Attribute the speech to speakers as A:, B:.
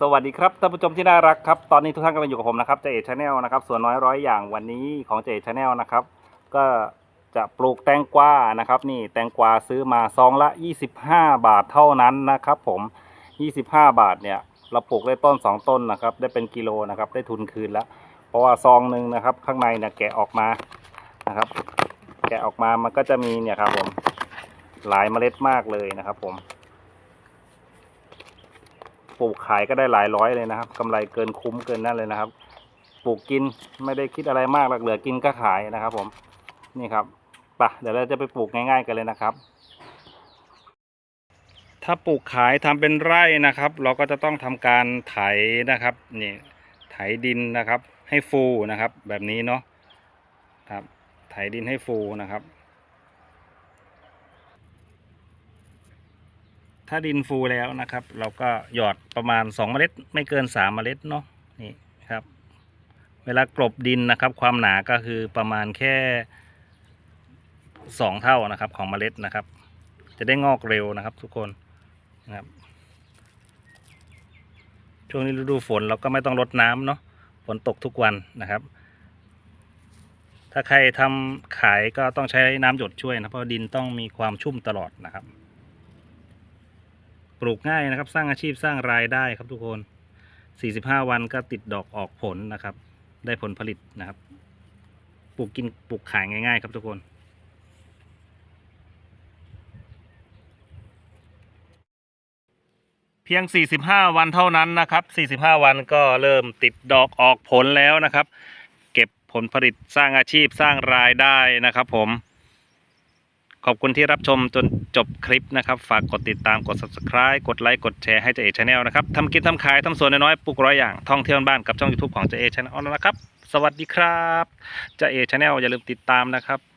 A: สวัสดีครับท่านผู้ชมที่น่ารักครับตอนนี้ทุกท่านกำลังอยู่กับผมนะครับเจเอชาแนลนะครับส่วนน้อยร้อยอย่างวันนี้ของเจเอชาแนลนะครับก็จะปลูกแตงกวานะครับ นี่แตงกวาซื้อมาซองละ 25 บาทเท่านั้นนะครับ ผม 25 บาทเนี่ยเราปลูกได้ต้น 2 ต้นนะครับ ได้เป็นกิโลนะครับ ได้ทุนคืนแล้ว เพราะว่าซองหนึ่งนะครับ ข้างในเนี่ยแกะออกมานะครับ แกะออกมามันก็จะมีเนี่ยครับผมหลายเมล็ดมากเลยนะครับ ผม ปลูกขายก็ได้หลายร้อยเลยนะครับกำไรเกินคุ้มเกินนั่นเลยนะครับ ปลูกกินไม่ได้คิดอะไรมากหรอกเหลือกินก็ขายนะครับ ผมนี่ครับไปะเดี๋ยวเราจะไปปลูกง่าย ๆ กันเลยนะครับ ถ้าปลูกขายทำเป็นไร่นะครับ เราก็จะต้องทำการไถนะครับนี่ไถดินนะครับ ให้ฟูนะครับ แบบนี้เนาะครับไถดินให้ฟูนะครับ ถ้าดินฟูแล้วนะครับ เราก็หยอดประมาณ2เมล็ดไม่เกิน3เมล็ดเนาะนี่ครับ เวลากลบดินนะครับ ความหนาก็คือประมาณแค่ 2 เท่านะครับของเมล็ดนะครับ จะได้งอกเร็วนะครับทุกคนนะครับ ช่วงนี้ฤดูฝนเราก็ไม่ต้องรดน้ำเนาะฝนตกทุกวันนะครับ ถ้าใครทำขายก็ต้องใช้น้ำหยดช่วยนะเพราะดินต้องมีความชุ่มตลอดนะครับ ปลูกง่ายนะครับ สร้างอาชีพสร้างรายได้ครับทุกคน 45 วันก็ติดดอกออกผลนะครับ ได้ผลผลิตนะครับ ปลูกกินปลูกขายง่าย ๆ ครับทุกคน เพียง 45 วันเท่านั้นนะครับ 45 วันก็เริ่มติดดอกออกผลแล้วนะครับ เก็บผลผลิตสร้างอาชีพสร้างรายได้นะครับ ผม ขอบคุณที่รับชมจนจบคลิปนะครับ ฝากกดติดตามกด subscribe กดไลค์กดแชร์ให้เจเอชแนลนะครับทำกินทำขายทำสวนน้อยๆปลูกร้อยอย่างท่องเที่ยวบ้านกับช่อง YouTube ของเจเอชแนลนะครับ สวัสดีครับเจเอชแนลอย่าลืมติดตามนะครับ